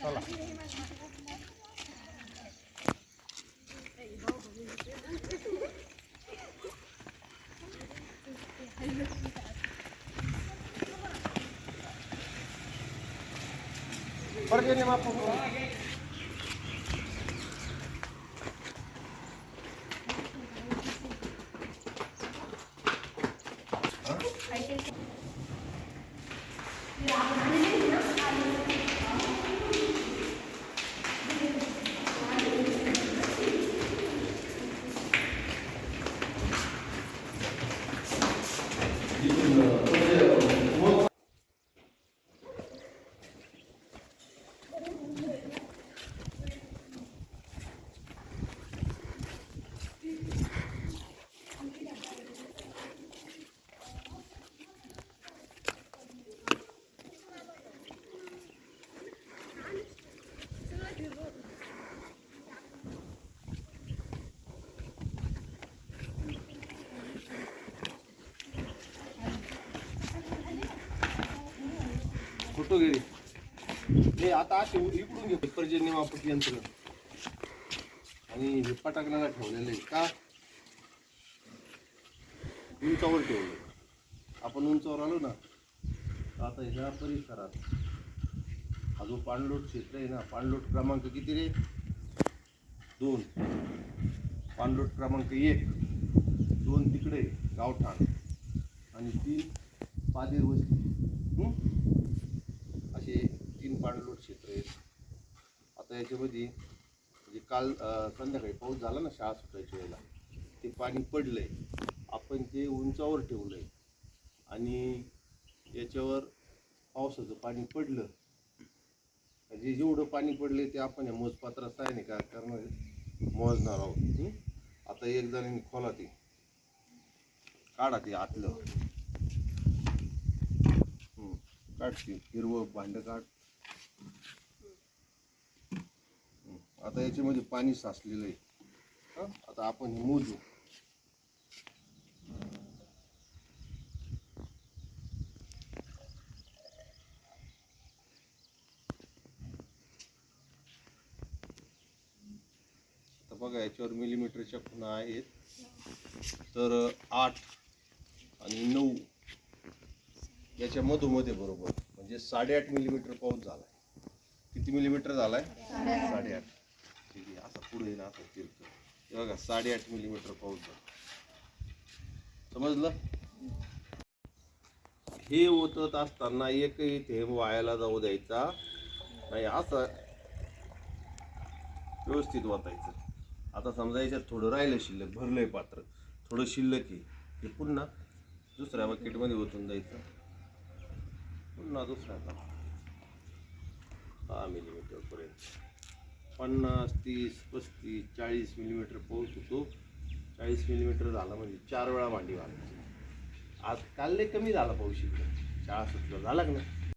চলো Pergi nih, maaf. घे हे आता असे इकडून घे पर्जन्य वापर यंत्र. आणि हे पटाकण्याला ठेवलेलं आहे. का? उंचावर ठेवलं आपण उंचावर आलो ना तर आता ह्या परिसरात हा जो पाणलोट क्षेत्र आहे ना पाणलोट क्रमांक किती रे? दोन. पाणलोट क्रमांक एक. दोन तिकडे गावठाण. आणि तीन पादेर वस्ती हं? असे तीन पाणलोट क्षेत्र आहेत आता याच्यामध्ये म्हणजे काल संध्याकाळी पाऊस झाला ना शाळा सुटायच्या वेळेला ते पाणी पडलंय. आपण ते उंचावर ठेवलंय. आणि याच्यावर पावसाचं पाणी पडलं. जे जेवढं पाणी पडले ते आपण या मोजपात्रात साहाय्याने काय करणार मोजणार आहोत. आता एक जणांनी खोला ते. काढा ते आतलं. काढते काढ ते. हिरवं भांड काढ. आता याच्यामध्ये पाणी साचलेलं आहे. आता आपण हे मोजू. आता बघा याच्यावर मिलीमीटरच्या खुणा आहेत. तर आठ आणि नऊ याच्या मधोमध्ये बरोबर. म्हणजे साडेआठ मिलीमीटर पाऊस झालाय. किती मिलीमीटर झालाय? साडेआठ. आहे पुढे ना असं तिरकं. हे बघा साडेआठ मिलीमीटर पाऊस झाला. समजलं? हे ओतत असताना एकही थेंब वायाला जाऊ द्यायचा नाही असं व्यवस्थित वाचायचं आता समजा याच्यात थोडं राहिलं शिल्लक भरलंय पात्र. थोडं शिल्लक आहे. हे पुन्हा दुसऱ्या बकेटमध्ये ओतून द्यायचं. पुन्हा दुसऱ्या दहा मिलीमीटरपर्यंत पन्नास तीस पस्तीस चाळीस मिलीमीटर पाऊस होतो. चाळीस मिलीमीटर झाला म्हणजे चार वेळा भांडी घालायची. आज काल लय कमी झाला पाऊस इकडे. शाळा सुटलं झाला का नाही?